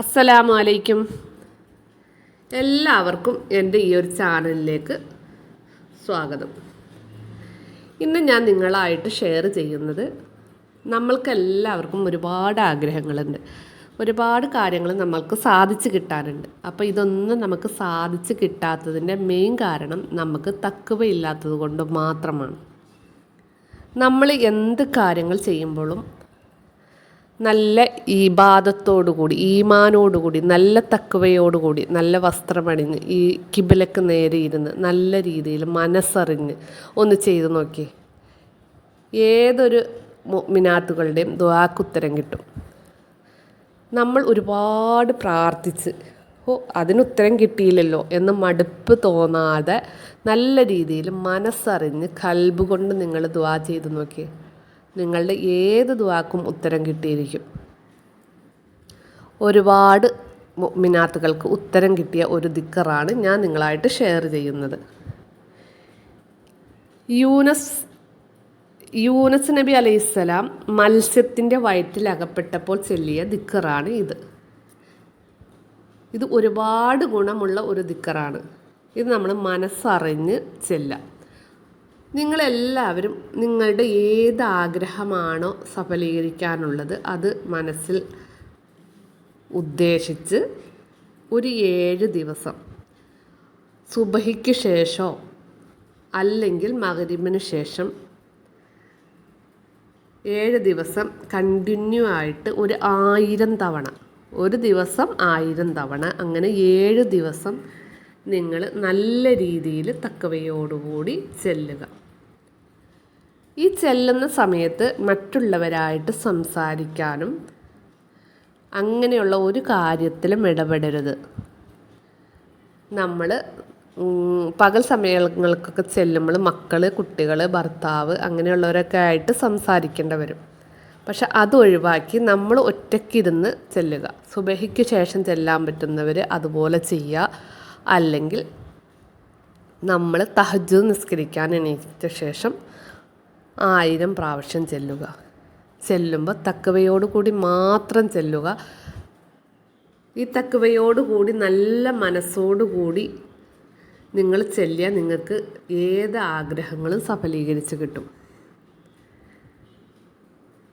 അസ്സലാമു അലൈക്കും എല്ലാവർക്കും എന്റെ ഈ ഒരു ചാനലിലേക്ക് സ്വാഗതം. ഇന്ന് ഞാൻ നിങ്ങളായിട്ട് ഷെയർ ചെയ്യുന്നത് നമ്മൾക്കെല്ലാവർക്കും ഒരുപാട് ആഗ്രഹങ്ങളുണ്ട്. ഒരുപാട് കാര്യങ്ങൾ നമ്മൾക്ക് സാധിച്ചു കിട്ടാനുണ്ട്. അപ്പോൾ ഇതൊന്നും നമുക്ക് സാധിച്ചു കിട്ടാത്തതിന്റെ മെയിൻ കാരണം നമുക്ക് തക്കവയില്ലാത്തത് കൊണ്ട് മാത്രമാണ്. നമ്മൾ എന്ത് കാര്യങ്ങൾ ചെയ്യുമ്പോഴും നല്ല ഈബാദത്തോടുകൂടി ഈമാനോടുകൂടി നല്ല തക്കവയോടുകൂടി നല്ല വസ്ത്രമണിഞ്ഞ് ഈ കിബിലക്ക് നേരെ ഇരുന്ന് നല്ല രീതിയിൽ മനസ്സറിഞ്ഞ് ഒന്ന് ചെയ്തു നോക്കി. ഏതൊരു മിനാത്തുകളുടെയും ദ്വാക്കുത്തരം കിട്ടും. നമ്മൾ ഒരുപാട് പ്രാർത്ഥിച്ച് ഓ അതിനുത്തരം കിട്ടിയില്ലല്ലോ എന്ന് മടുപ്പ് തോന്നാതെ നല്ല രീതിയിൽ മനസ്സറിഞ്ഞ് കൽബ് കൊണ്ട് നിങ്ങൾ ദ്വാ ചെയ്ത് നോക്കിയേ നിങ്ങളുടെ ഏത് ദ്വാക്കും ഉത്തരം കിട്ടിയിരിക്കും? ഒരുപാട് മിനാത്തുകൾക്ക് ഉത്തരം കിട്ടിയ ഒരു ദിക്കറാണ് ഞാൻ നിങ്ങളായിട്ട് ഷെയർ ചെയ്യുന്നത്. യൂനസ് യൂനസ് നബി അലൈഹിസ്സലാം മത്സ്യത്തിന്റെ വയറ്റിൽ അകപ്പെട്ടപ്പോൾ ചെല്ലിയ ദിക്കറാണ് ഇത്. ഇത് ഒരുപാട് ഗുണമുള്ള ഒരു ദിക്കറാണ്. ഇത് നമ്മൾ മനസ്സറിഞ്ഞ് ചെല്ലാം നിങ്ങളെല്ലാവരും നിങ്ങളുടെ ഏത് ആഗ്രഹമാണോ സഫലീകരിക്കാനുള്ളത് അത് മനസ്സിൽ ഉദ്ദേശിച്ച് ഒരു ഏഴ് ദിവസം സുബഹിക്ക് ശേഷമോ അല്ലെങ്കിൽ മകരിമിന് ശേഷം ഏഴ് ദിവസം കണ്ടിന്യൂ ആയിട്ട് ഒരു ആയിരം തവണ ഒരു ദിവസം ആയിരം തവണ അങ്ങനെ ഏഴ് ദിവസം നിങ്ങൾ നല്ല രീതിയിൽ തക്കവയോടുകൂടി ചെല്ലുക. ഈ ചെല്ലുന്ന സമയത്ത് മറ്റുള്ളവരായിട്ട് സംസാരിക്കാനും അങ്ങനെയുള്ള ഒരു കാര്യത്തിലും ഇടപെടരുത്. നമ്മൾ പകൽ സമയങ്ങൾക്കൊക്കെ ചെല്ലുമ്പോൾ മക്കൾ കുട്ടികൾ ഭർത്താവ് അങ്ങനെയുള്ളവരൊക്കെ ആയിട്ട് സംസാരിക്കേണ്ടി വരും പക്ഷെ അത് ഒഴിവാക്കി നമ്മൾ ഒറ്റയ്ക്കിരുന്ന് ചെല്ലുക. സുബഹിക്ക് ശേഷം ചെല്ലാൻ പറ്റുന്നവർ അതുപോലെ ചെയ്യുക. അല്ലെങ്കിൽ നമ്മൾ തഹജ് നിസ്കരിക്കാൻ എണീറ്റ ശേഷം ആയിരം പ്രാവശ്യം ചെല്ലുക. ചെല്ലുമ്പോൾ തക്കവയോടുകൂടി മാത്രം ചെല്ലുക. ഈ തക്കവയോടുകൂടി നല്ല മനസ്സോടുകൂടി നിങ്ങൾ ചെല്ലിയാൽ നിങ്ങൾക്ക് ഏത് ആഗ്രഹങ്ങളും സഫലീകരിച്ച് കിട്ടും.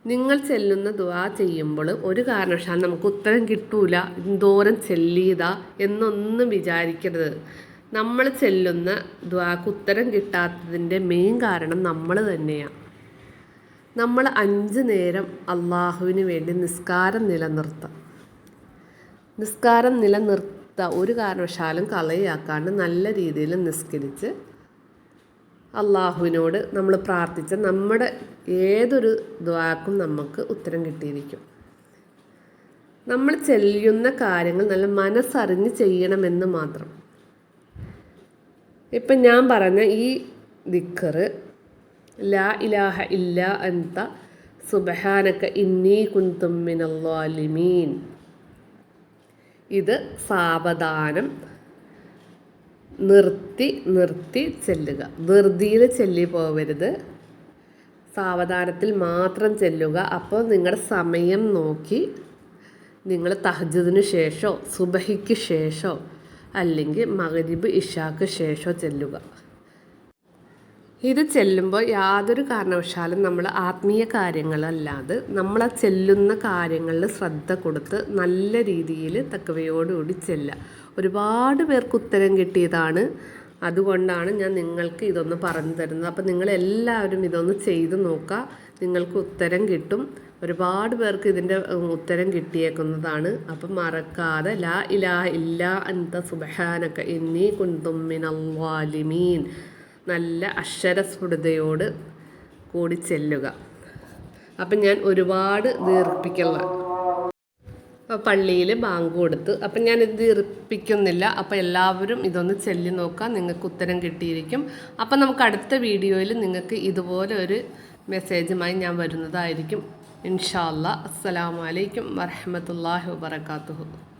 നിങ്ങൾ ചെല്ലുന്ന ദുവാ ചെയ്യുമ്പോൾ ഒരു കാരണവശാലും നമുക്ക് ഉത്തരം കിട്ടൂല. എന്തോരം ചെല്ലിയതാ എന്നൊന്നും വിചാരിക്കരുത്. നമ്മൾ ചെല്ലുന്ന ദ്വാക്ക് ഉത്തരം കിട്ടാത്തതിന്റെ മെയിൻ കാരണം നമ്മൾ തന്നെയാണ് നമ്മൾ അഞ്ച് നേരം അള്ളാഹുവിന് വേണ്ടി നിസ്കാരം നിലനിർത്താം. നിസ്കാരം നിലനിർത്ത ഒരു കാരണവശാലും കളയാക്കാണ്ട് നല്ല രീതിയിൽ നിസ്കരിച്ച് അള്ളാഹുവിനോട് നമ്മൾ പ്രാർത്ഥിച്ച നമ്മുടെ ഏതൊരു ദ്വാക്കും നമുക്ക് ഉത്തരം കിട്ടിയിരിക്കും. നമ്മൾ ചെല്ലുന്ന കാര്യങ്ങൾ നല്ല മനസ്സറിഞ്ഞ് ചെയ്യണമെന്ന് മാത്രം. ഇപ്പം ഞാൻ പറഞ്ഞ ഈ ദിക്കർ ലാ ഇലാഹ ഇല്ല അന്ത സുബഹാനക്ക ഇന്നീ കുന്തുമ്മിനല്ലാലിമീൻ ഇത് സാവധാനം നിർത്തി നിർത്തി ചെല്ലുക. ധൃതിയിൽ ചെല്ലി പോവരുത്. സാവധാനത്തിൽ മാത്രം ചെല്ലുക. അപ്പോൾ നിങ്ങളുടെ സമയം നോക്കി നിങ്ങൾ തഹജുദിന് ശേഷമോ സുബഹിക്ക് ശേഷമോ അല്ലെങ്കിൽ മകരിബ് ഇഷാക്ക് ശേഷം ചെല്ലുക. ഇത് ചെല്ലുമ്പോൾ യാതൊരു കാരണവശാലും നമ്മൾ ആത്മീയ കാര്യങ്ങളല്ലാതെ നമ്മൾ ആ ചെല്ലുന്ന കാര്യങ്ങളിൽ ശ്രദ്ധ കൊടുത്ത് നല്ല രീതിയിൽ തക്കവയോടുകൂടി ചെല്ലുക. ഒരുപാട് പേർക്ക് ഉത്തരം കിട്ടിയതാണ്. അതുകൊണ്ടാണ് ഞാൻ നിങ്ങൾക്ക് ഇതൊന്ന് പറഞ്ഞു തരുന്നത്. അപ്പം നിങ്ങളെല്ലാവരും ഇതൊന്ന് ചെയ്ത് നോക്കുക. നിങ്ങൾക്ക് ഉത്തരം കിട്ടും. ഒരുപാട് പേർക്ക് ഇതിന്റെ ഉത്തരം കിട്ടിയേക്കുന്നതാണ്. അപ്പം മറക്കാതെ ലാ ഇലാ ഇല്ല അന്ത സുബഹാനക്ക എന്നീ കുന്തുമ്മിനവാലിമീൻ നല്ല അക്ഷരസ്ഫുടതയോട് കൂടി ചെല്ലുക. അപ്പം ഞാൻ ഒരുപാട് അപ്പോൾ പള്ളിയിൽ ബാങ്ക് കൊടുത്ത് അപ്പം ഞാൻ ഇത് ദീർഘിപ്പിക്കുന്നില്ല അപ്പം എല്ലാവരും ഇതൊന്ന് ചെല്ലി നോക്കാം നിങ്ങൾക്ക് ഉത്തരം കിട്ടിയിരിക്കും. അപ്പം നമുക്ക് അടുത്ത വീഡിയോയിൽ നിങ്ങൾക്ക് ഇതുപോലെ ഒരു മെസ്സേജുമായി ഞാൻ വരുന്നതായിരിക്കും. ഇൻഷാല്ല അസ്സലാമലൈക്കും വരഹമത്തല്ലാഹി വാബർക്കാത്തു